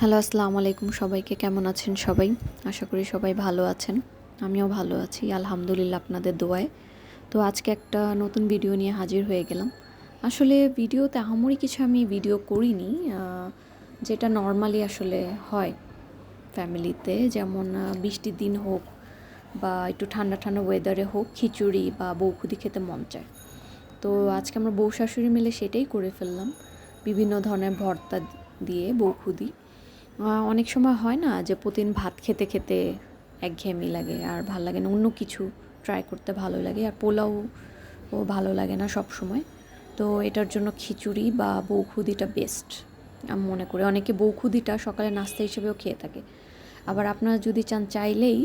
Hello, আসসালামু আলাইকুম সবাইকে। কেমন আছেন সবাই? আশা করি সবাই ভালো আছেন। আমিও ভালো আছি, আলহামদুলিল্লাহ আপনাদের দোয়ায়। তো আজকে একটা নতুন ভিডিও নিয়ে হাজির হয়ে গেলাম। আসলে ভিডিওতে আহামরি কিছু আমি ভিডিও করিনি যেটা নর্মালি আসলে হয় ফ্যামিলিতে। যেমন বৃষ্টির দিন হোক বা একটু ঠান্ডা ঠান্ডা ওয়েদারে হোক, খিচুড়ি বা বৌখুদি খেতে মন চায়। তো আজকে আমরা বউ শাশুড়ি মিলে সেটাই করে ফেললাম। বিভিন্ন ধরনের ভর্তা দিয়ে বৌখুদি অনেক সময় হয় না যে প্রতিদিন ভাত খেতে খেতে একঘেয়েমি লাগে আর ভালো লাগে না, অন্য কিছু ট্রাই করতে ভালো লাগে আর পোলাও ও ভালো লাগে না সব সময়। তো এটার জন্য খিচুড়ি বা বৌখুদিটা বেস্ট আমি মনে করি। অনেকে বৌখুদিটা সকালে নাস্তা হিসেবেও খেয়ে থাকে। আবার আপনারা যদি চান চাইলেই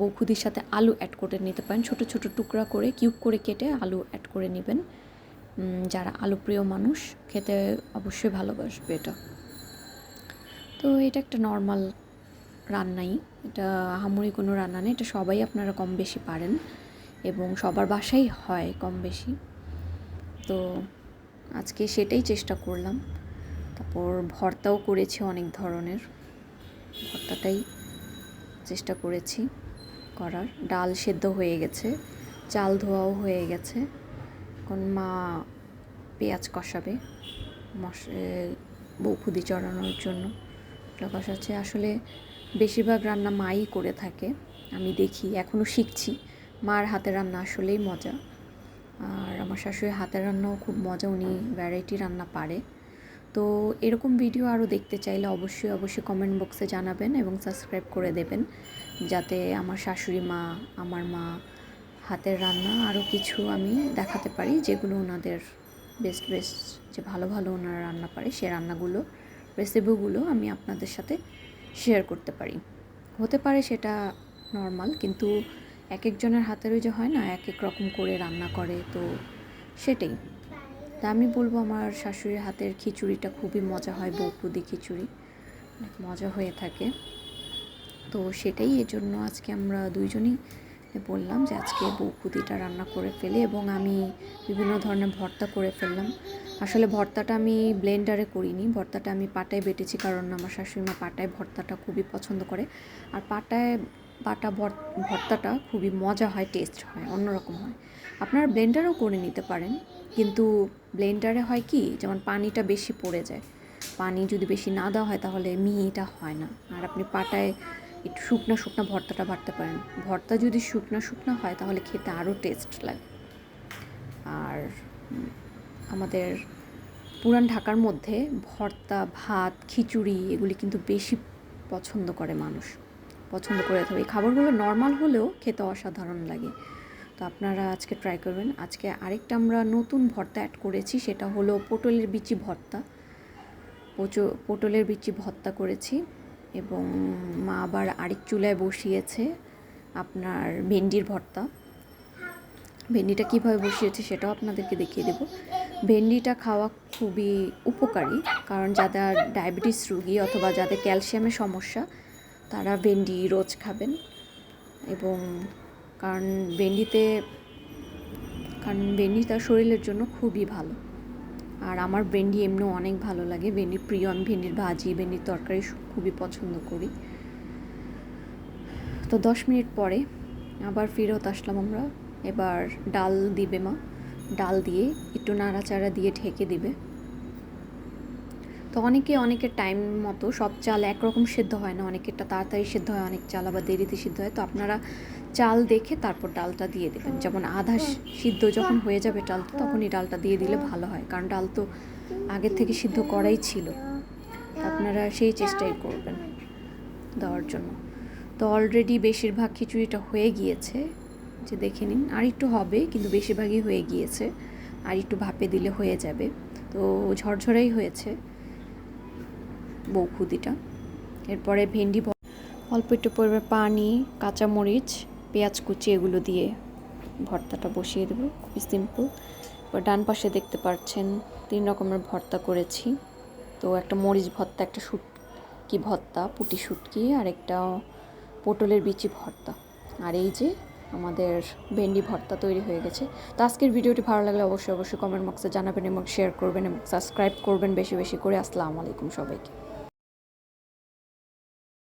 বৌখুদির সাথে আলু অ্যাড করে নিতে পারেন। ছোট ছোট টুকরা করে কিউব করে কেটে আলু অ্যাড করে নেবেন। যারা আলু প্রিয় মানুষ, খেতে অবশ্যই ভালোবাসবে এটা। তো এটা একটা নর্মাল রান্নাই। এটা আহামরি কোনো রান্না নেই, এটা সবাই আপনারা কম বেশি পারেন এবং সবার বাসাই হয় কম বেশি। তো আজকে সেটাই চেষ্টা করলাম। তারপর ভর্তাও করেছি অনেক ধরনের। ভর্তাটাই চেষ্টা করেছি করার। ডাল সেদ্ধ হয়ে গেছে, চাল ধোয়াও হয়ে গেছে। এখন মা পেঁয়াজ কষাবে মশ বৌখুদি চড়ানোর জন্য। ওটা কষাচ্ছে আসলে বেশিরভাগ রান্না মাই করে থাকে। আমি দেখি এখনও শিখছি। মার হাতের রান্না আসলেই মজা। আর আমার শাশুড়ির হাতের রান্নাও খুব মজা, উনি ভ্যারাইটি রান্না পারে। তো এরকম ভিডিও আরও দেখতে চাইলে অবশ্যই অবশ্যই কমেন্ট বক্সে জানাবেন এবং সাবস্ক্রাইব করে দেবেন। যাতে আমার শাশুড়ি মা, আমার মা হাতের রান্না আরও কিছু আমি দেখাতে পারি, যেগুলো ওনাদের বেস্ট বেস্ট যে ভালো ভালো ওনারা রান্না পারে সে রান্নাগুলো। রেসিপিগুলো আমি আপনাদের সাথে শেয়ার করতে পারি। হতে পারে সেটা নর্মাল কিন্তু এক একজনের হাতেরও যে হয় না, এক এক রকম করে রান্না করে, তো সেটাই। তা আমি বলব আমার শাশুড়ির হাতের খিচুড়িটা খুবই মজা হয় বৌপুদি খিচুড়ি। অনেক মজা হয়ে থাকে। তো সেটাই এর জন্য আজকে আমরা দুইজনই বললাম যে আজকে বৌকুদিটা রান্না করে ফেলে এবং আমি বিভিন্ন ধরনের ভর্তা করে ফেললাম। আসলে ভর্তাটা আমি ব্লেন্ডারে করিনি, ভর্তাটা আমি পাটায় বেটেছি কারণ আমার শাশুড়ি মা পাটায় ভর্তাটা খুবই পছন্দ করে। আর পাটায় ভর- ভর্তাটা খুবই মজা হয়, টেস্ট হয়, অন্যরকম হয়। আপনারা ব্লেন্ডারও করে নিতে পারেন, কিন্তু ব্লেন্ডারে হয় কি, যেমন পানিটা বেশি পড়ে যায়। পানি যদি বেশি না দেওয়া হয় তাহলে মিহিটা হয় না। আর আপনি পাটায় একটু শুকনা শুকনা ভর্তাটা বাড়তে পারেন। ভর্তা যদি শুকনা শুকনো হয়, তাহলে খেতে আরও টেস্ট লাগে। আর আমাদের পুরান ঢাকার মধ্যে ভর্তা, ভাত, খিচুড়ি এগুলি কিন্তু বেশি পছন্দ করে মানুষ। পছন্দ করে তবে এই খাবারগুলো নর্মাল হলেও খেতে অসাধারণ লাগে। তো আপনারা আজকে ট্রাই করবেন। আজকে আরেকটা আমরা নতুন ভর্তা অ্যাড করেছি, সেটা হলো পটলের বিচি ভর্তা। পটলের বিচি ভর্তা করেছি। এবং মা আবার আরেক চুলায় বসিয়েছে আপনার ভেন্ডির ভর্তা। ভেন্ডিটা কীভাবে বসিয়েছে সেটাও আপনাদেরকে দেখিয়ে দেব। ভেন্ডিটা খাওয়া খুবই উপকারী, কারণ যাদের ডায়াবেটিস রুগী অথবা যাদের ক্যালসিয়ামের সমস্যা, তারা ভেন্ডি রোজ খাবেন। এবং কারণ ভেন্ডিতে, কারণ ভেন্ডি তার শরীরের জন্য খুবই ভালো। আর আমার ভেন্ডি এমনিও অনেক ভালো লাগে। ভেন্ডির প্রিয় আমি ভেন্ডির ভাজি, ভেন্ডির তরকারি খুবই পছন্দ করি। তো দশ মিনিট পরে আবার ফেরত আসলাম আমরা। এবার ডাল দিবে মা। ডাল দিয়ে একটু নাড়াচাড়া দিয়ে ঢেকে দিবে। তো অনেকে অনেকের টাইম মতো সব চাল একরকম সেদ্ধ হয় না, অনেকেরটা তাড়াতাড়ি সেদ্ধ হয়, অনেক চাল আবার দেরিতে সিদ্ধ হয়। তো আপনারা চাল দেখে তারপর ডালটা দিয়ে দেবেন। যেমন আধা সিদ্ধ যখন হয়ে যাবে ডালটা, তখনই ডালটা দিয়ে দিলে ভালো হয়। কারণ ডাল তো আগের থেকে সিদ্ধ করাই ছিল। আপনারা সেই চেষ্টাই করবেন দেওয়ার জন্য। তো অলরেডি বেশিরভাগ খিচুড়িটা হয়ে গিয়েছে। যে দেখে নিন, আর একটু হবে, কিন্তু বেশিরভাগই হয়ে গিয়েছে। আর একটু ভাপে দিলে হয়ে যাবে। তো ঝরঝরাই হয়েছে বৌখুদিটা এরপরে ভেন্ডি অল্প একটু পরিমাণ পানি, কাঁচামরিচ পেঁয়াজ কুচি এগুলো দিয়ে ভর্তাটা বসিয়ে দেবো, খুবই সিম্পল এবার ডান পাশে দেখতে পাচ্ছেন তিন রকমের ভর্তা করেছি। তো একটা মরিচ ভর্তা, একটা শুটকি ভর্তা, পুটি শুটকি আর একটা পটলের বিচি ভর্তা। আর এই যে আমাদের ভেন্ডি ভর্তা তৈরি হয়ে গেছে। তো আজকের ভিডিওটি ভালো লাগলে অবশ্যই অবশ্যই কমেন্ট বক্সে জানাবেন এবং শেয়ার করবেন এবং সাবস্ক্রাইব করবেন বেশি বেশি করে। আসসালামু আলাইকুম সবাইকে।